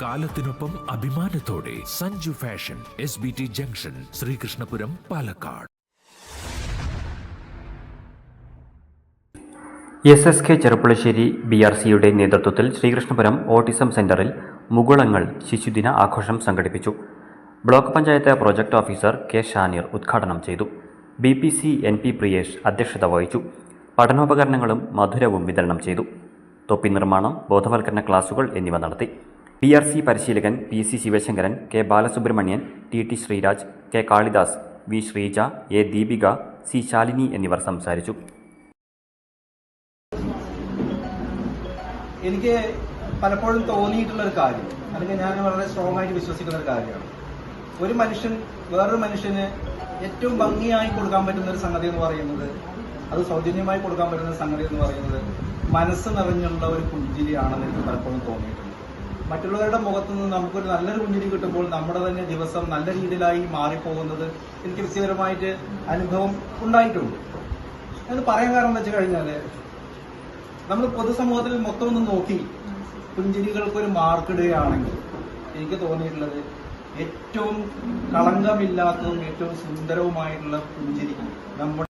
കാലത്തിനൊപ്പം അഭിമാനത്തോടെ Sanju fashion S B T junction Sreekrishnapuram Palakkad. S S K Cherpulassery B R സിയുടെ നേതൃത്വത്തിൽ Sreekrishnapuram autism സെന്ററിൽ മുകുളങ്ങൾ ശിശുദിന ആഘോഷം സംഘടിപ്പിച്ചു. Block panchayat project officer K Shaneer ഉദ്ഘാടനം ചെയ്തു. B P C N P Priyesh അധ്യക്ഷത വഹിച്ചു. പഠനോപകരണങ്ങളും മധുരവും വിതരണം ചെയ്തു. തൊപ്പി നിർമ്മാണം ബോധവൽക്കരണ ക്ലാസുകൾ എന്നിവ നടത്തി. പി ആർ സി പരിശീലകൻ P C Sivasankaran K Balasubramanian T T Sreeraj K Kalidas V Sreeja A Deepika C Shalini എന്നിവർ സംസാരിച്ചു. എനിക്ക് പലപ്പോഴും തോന്നിയിട്ടുള്ള ഒരു കാര്യം അല്ലെങ്കിൽ ഞാൻ വളരെ സ്ട്രോങ് ആയിട്ട് വിശ്വസിക്കുന്ന ഒരു കാര്യമാണ്. ഒരു മനുഷ്യൻ വേറൊരു മനുഷ്യന് ഏറ്റവും ഭംഗിയായി കൊടുക്കാൻ പറ്റുന്ന ഒരു സംഗതി എന്ന് പറയുന്നത് അത് സൗജന്യമായി കൊടുക്കാൻ പറ്റുന്ന സംഗതി എന്ന് പറയുന്നത് മനസ്സ് നിറഞ്ഞുള്ള ഒരു പുഞ്ചിരിയാണെന്ന് എനിക്ക് പലപ്പോഴും തോന്നിയിട്ടുണ്ട്. മറ്റുള്ളവരുടെ മുഖത്തു നിന്ന് നമുക്കൊരു നല്ലൊരു പുഞ്ചിരി കിട്ടുമ്പോൾ നമ്മുടെ തന്നെ ദിവസം നല്ല രീതിയിലായി മാറിപ്പോകുന്നത് എനിക്ക് വ്യക്തിപരമായിട്ട് അനുഭവം ഉണ്ടായിട്ടുണ്ട്. എന്ന് പറയാൻ കാരണം വെച്ച് കഴിഞ്ഞാൽ നമ്മൾ പൊതുസമൂഹത്തിൽ മൊത്തം ഒന്ന് നോക്കി പുഞ്ചിരികൾക്ക് ഒരു മാർക്ക് എനിക്ക് തോന്നിയിട്ടുള്ളത് ഏറ്റവും കളങ്കമില്ലാത്തതും ഏറ്റവും സുന്ദരവുമായിട്ടുള്ള പുഞ്ചിരി നമ്മുടെ